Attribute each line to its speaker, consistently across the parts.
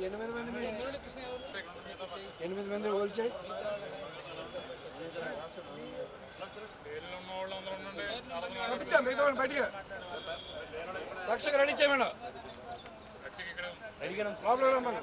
Speaker 1: ఎనిమిది మందిని ఎనిమిది మంది ఓల్చాయి పంపించాం మిగతా బయటికి రెడీ చేయమన్నా లోపల రమ్మన్నా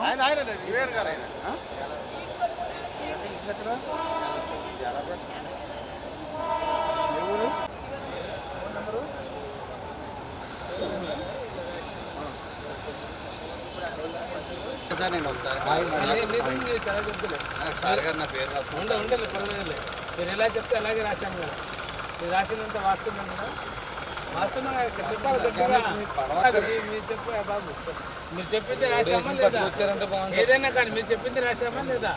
Speaker 2: ఆయన గారు ఆయన.
Speaker 1: ఎవరు?
Speaker 2: సార్ నేను ఒకసారి సార్ గారు నా పేరు నాకు
Speaker 3: ఉండే ఉండలే పర్వాలేదు. మీరు ఎలా చెప్తే అలాగే రాశాను కదా. మీరు రాసినంత వాస్తవం మీరు బాబు మీరు చెప్పింది రాశామా లేదా ఏదైనా కానీ మీరు చెప్పింది రాశామా లేదా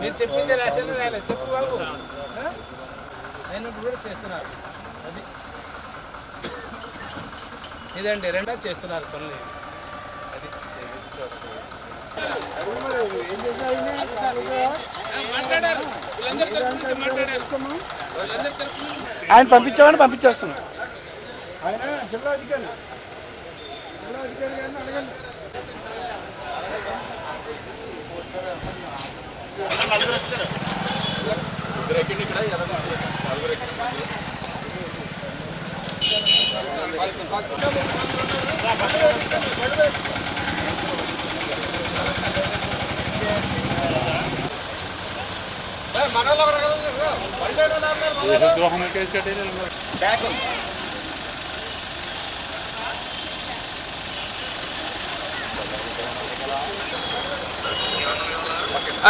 Speaker 3: మీరు చెప్పింది రాశాను రాలేదు చెప్పు బాబు అయినప్పుడు కూడా చేస్తున్నారు అది ఇదండి రెండో చేస్తున్నారు పనులు అది మాట్లాడారు
Speaker 1: ఆయన పంపించామని పంపించేస్తున్నాం. ఆయన జిల్లా అధికారి. జిల్లా అధికారి గారిని అడగండి.
Speaker 2: మనలో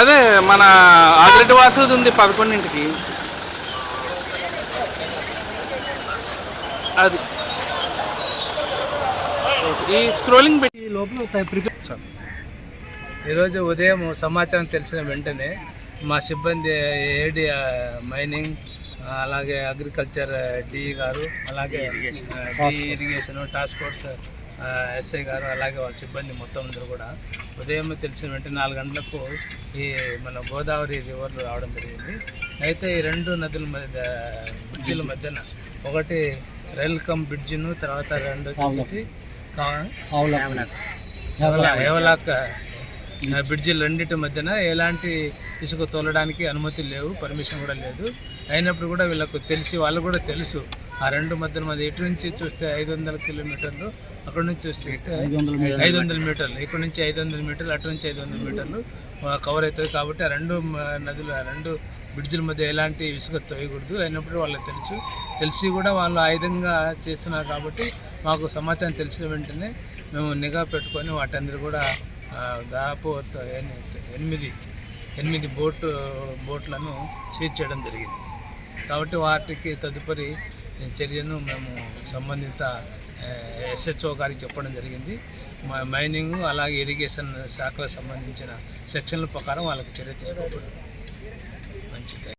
Speaker 4: అదే మన ఆదిరెడ్డి వాసుది ఉంది పదకొండింటికి. అది. ఈ స్క్రోలింగ్ పెట్టి
Speaker 3: ఈరోజు ఉదయం సమాచారం తెలిసిన వెంటనే మా సిబ్బంది ఏడి మైనింగ్ అలాగే అగ్రికల్చర్ డి గారు అలాగే ఆ, D irrigation task force SI garu అలాగే వాళ్ళ సిబ్బంది మొత్తం అందరూ కూడా ఉదయం తెలిసిన వెంటనే నాలుగు గంటలకు ఈ మన గోదావరి రివర్లు రావడం జరిగింది. అయితే ఈ రెండు నదుల మధ్య బ్రిడ్జిల మధ్యన ఒకటి రైల్ కమ్ బ్రిడ్జిను తర్వాత రెండు వచ్చేసి బ్రిడ్జిల రెండింటి మధ్యన ఎలాంటి ఇసుక తోలడానికి అనుమతి లేవు పర్మిషన్ కూడా లేదు. అయినప్పుడు కూడా వీళ్ళకు తెలిసి వాళ్ళు కూడా తెలుసు. ఆ రెండు మధ్యన మధ్య ఇటు నుంచి చూస్తే ఐదు వందల కిలోమీటర్లు అక్కడ నుంచి చూస్తే ఐదు వందల మీటర్లు. ఇక్కడ నుంచి ఐదు వందల మీటర్లు అటు నుంచి ఐదు వందల మీటర్లు కవర్ అవుతుంది. కాబట్టి ఆ రెండు నదులు ఆ రెండు బ్రిడ్జిల మధ్య ఎలాంటి ఇసుక తోయకూడదు. అయినప్పుడు వాళ్ళకి తెలుసు. తెలిసి కూడా వాళ్ళు ఆ విధంగా చేస్తున్నారు కాబట్టి మాకు సమాచారం తెలిసిన వెంటనే మేము నిఘా పెట్టుకొని వాటందరూ కూడా దాదాపు ఎనిమిది ఎనిమిది బోటు బోట్లను సీజ్ చేయడం జరిగింది. కాబట్టి వాటికి తదుపరి చర్యను మేము సంబంధిత ఎస్హెచ్ఓ గారికి చెప్పడం జరిగింది. మ- మైనింగ్ అలాగే ఇరిగేషన్ శాఖలకు సంబంధించిన సెక్షన్ల ప్రకారం వాళ్ళకి చర్య తీసుకోబడింది మంచిది.